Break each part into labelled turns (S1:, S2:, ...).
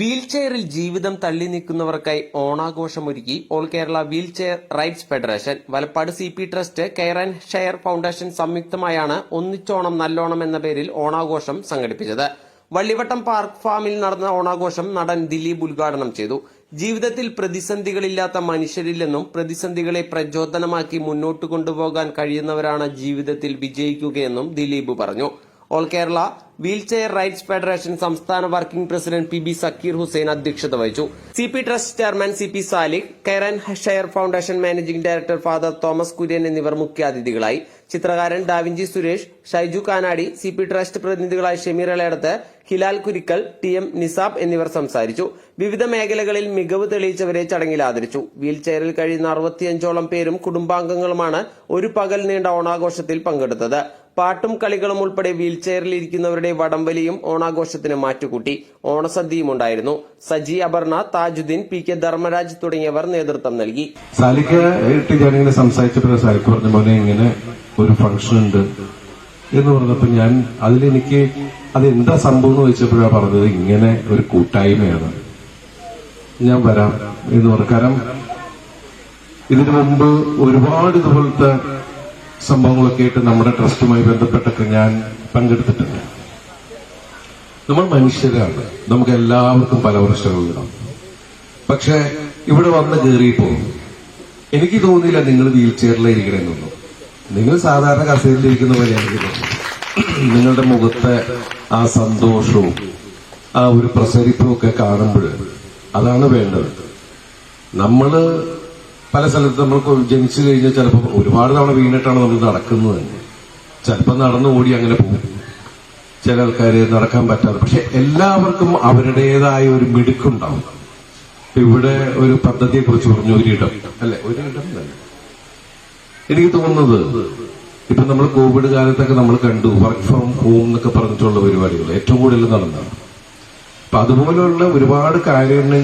S1: Wheel ചെയറിൽ ജീവിതം തള്ളി നിൽക്കുന്നവർക്കായി ഓണാഘോഷമൊരുക്കി all Kerala wheelchair rights federation. Valappad C P trust care and share foundation സംയുക്തമായാണ് ഒന്നിച്ചോണം നല്ലോണം എന്ന പേരിൽ ഓണാഘോഷം സംഘടിപ്പിച്ചത്. വള്ളിവട്ടം പാർക്ക് ഫാമിൽ നടന്ന ഓണാഘോഷം നടൻ ദിലീപ് ഉദ്ഘാടനം ചെയ്തു. ജീവിതത്തിൽ പ്രതിസന്ധികളില്ലാത്ത മനുഷ്യരില്ലെന്നും പ്രതിസന്ധികളെ പ്രചോദനമാക്കി മുന്നോട്ട് കൊണ്ടുപോകാൻ കഴിയുന്നവരാണ് ജീവിതത്തിൽ വിജയിക്കുകയെന്നും ദിലീപ് പറഞ്ഞു. All Kerala wheel chair rights federation സംസ്ഥാന working president P B Zakir Hussain അധ്യക്ഷത വഹിച്ചു. C P trust chairman C P Salikh care and share foundation managing director father Thomas Kurian എന്നിവർ മുഖ്യാതിഥികളായി. ചിത്രകാരൻ Da Vinci Suresh Shaiju Kanadi C P trust പ്രതിനിധികളായ Shameer Alayadath Hilal Kurikkal T M Nisab എന്നിവർ സംസാരിച്ചു. വിവിധ മേഖലകളിൽ മികവ് തെളിയിച്ചവരെ ചടങ്ങിൽ ആദരിച്ചു. വീൽ ചെയറിൽ കഴിയുന്ന അറുപത്തിയഞ്ചോളം പേരും കുടുംബാംഗങ്ങളുമാണ് ഒരു പകൽ നീണ്ട ഓണാഘോഷത്തിൽ പങ്കെടുത്തത്. പാട്ടും കളികളും ഉൾപ്പെടെ വീൽചെയറിൽ ഇരിക്കുന്നവരുടെ വടംവലിയും ഓണാഘോഷത്തിന് മാറ്റുകൂട്ടി. ഓണസദ്യയും ഉണ്ടായിരുന്നു. സജി അപർണ താജുദ്ദീൻ പി കെ ധർമ്മരാജ് തുടങ്ങിയവർ നേതൃത്വം നൽകി.
S2: ഒരു ഫംഗ്ഷൻ ഉണ്ട് എന്ന് പറഞ്ഞപ്പോൾ ഞാൻ അതിലെനിക്ക് അത് എന്താ സംഭവം എന്ന് ചോദിച്ചപ്പോഴാണ് പറഞ്ഞത് ഇങ്ങനെ ഒരു കൂട്ടായ്മയാണ്. ഞാൻ വരാം എന്ന് പറഞ്ഞു. കാരണം ഇതിനു മുമ്പ് ഒരുപാട് ഇതുപോലത്തെ സംഭവങ്ങളൊക്കെ ആയിട്ട് നമ്മുടെ ട്രസ്റ്റുമായി ബന്ധപ്പെട്ടൊക്കെ ഞാൻ പങ്കെടുത്തിട്ടുണ്ട്. നമ്മൾ മനുഷ്യരാണ്. നമുക്ക് എല്ലാവർക്കും പല പ്രശ്നങ്ങളുണ്ടാവും. പക്ഷെ ഇവിടെ വന്ന് കയറിയപ്പോ എനിക്ക് തോന്നിയില്ല നിങ്ങൾ വീൽ ചെയറിലിരിക്കണമെന്നൊന്നും നിങ്ങൾ സാധാരണ കസേരയിലിരിക്കുന്ന പോലെ നിങ്ങളുടെ മുഖത്തെ ആ സന്തോഷവും ആ ഒരു പ്രസരിപ്പും ഒക്കെ കാണുമ്പോൾ അതാണ് വേണ്ടത്. നമ്മൾ പല സ്ഥലത്ത് നമ്മൾ ജനിച്ചു കഴിഞ്ഞാൽ ചിലപ്പോൾ ഒരുപാട് തവണ വീണിട്ടാണ് നമ്മൾ നടക്കുന്നത് തന്നെ. ചിലപ്പോൾ നടന്നു ഓടി അങ്ങനെ പോകും. ചില ആൾക്കാർ നടക്കാൻ പറ്റാതെ. പക്ഷെ എല്ലാവർക്കും അവരുടേതായ ഒരു മിടുക്കുണ്ടാവും. ഇവിടെ ഒരു പദ്ധതിയെ കുറിച്ച് പറഞ്ഞു ഒരിടം അല്ലെ? ഒരിടം തന്നെ. എനിക്ക് തോന്നുന്നത് ഇപ്പൊ നമ്മൾ കോവിഡ് കാലത്തൊക്കെ നമ്മൾ കണ്ടു വർക്ക് ഫ്രം ഹോം എന്നൊക്കെ പറഞ്ഞിട്ടുള്ള പരിപാടികൾ ഏറ്റവും കൂടുതൽ നടന്നതാണ്. അപ്പൊ അതുപോലെയുള്ള ഒരുപാട് കാര്യങ്ങൾ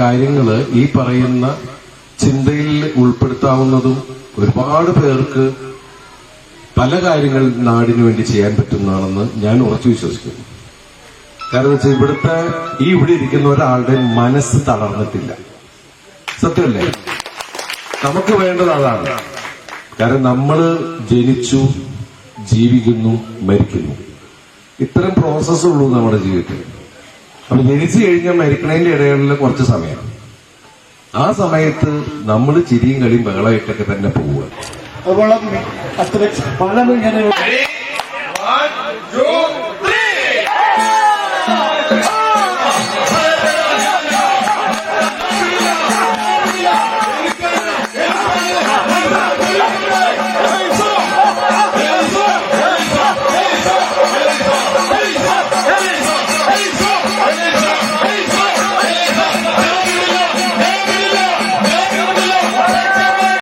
S2: കാര്യങ്ങൾ ഈ പറയുന്ന ചിന്തയിൽ ഉൾപ്പെടുത്താവുന്നതും ഒരുപാട് പേർക്ക് പല കാര്യങ്ങൾ നാടിനു വേണ്ടി ചെയ്യാൻ പറ്റുന്നതാണെന്ന് ഞാൻ ഉറച്ചു വിശ്വസിക്കുന്നു. കാരണം വെച്ചാൽ ഇവിടുത്തെ ഈ ഇവിടെ ഇരിക്കുന്ന ഒരാളുടെ മനസ്സ് തളർന്നിട്ടില്ല. സത്യമല്ലേ? നമുക്ക് വേണ്ടത് അതാണ്. കാരണം നമ്മൾ ജനിച്ചു ജീവിക്കുന്നു മരിക്കുന്നു. ഇത്തരം പ്രോസസ്സുള്ളൂ നമ്മുടെ ജീവിതത്തിൽ. അപ്പൊ ജനിച്ചു കഴിഞ്ഞാൽ മരിക്കണതിന്റെ ഇടയിലുള്ള കുറച്ച് സമയം. ആ സമയത്ത് നമ്മൾ ചിരിയും കളിയും ബഹളമായിട്ടൊക്കെ തന്നെ പോവുക.
S3: അതുപോലെ അത്ര പല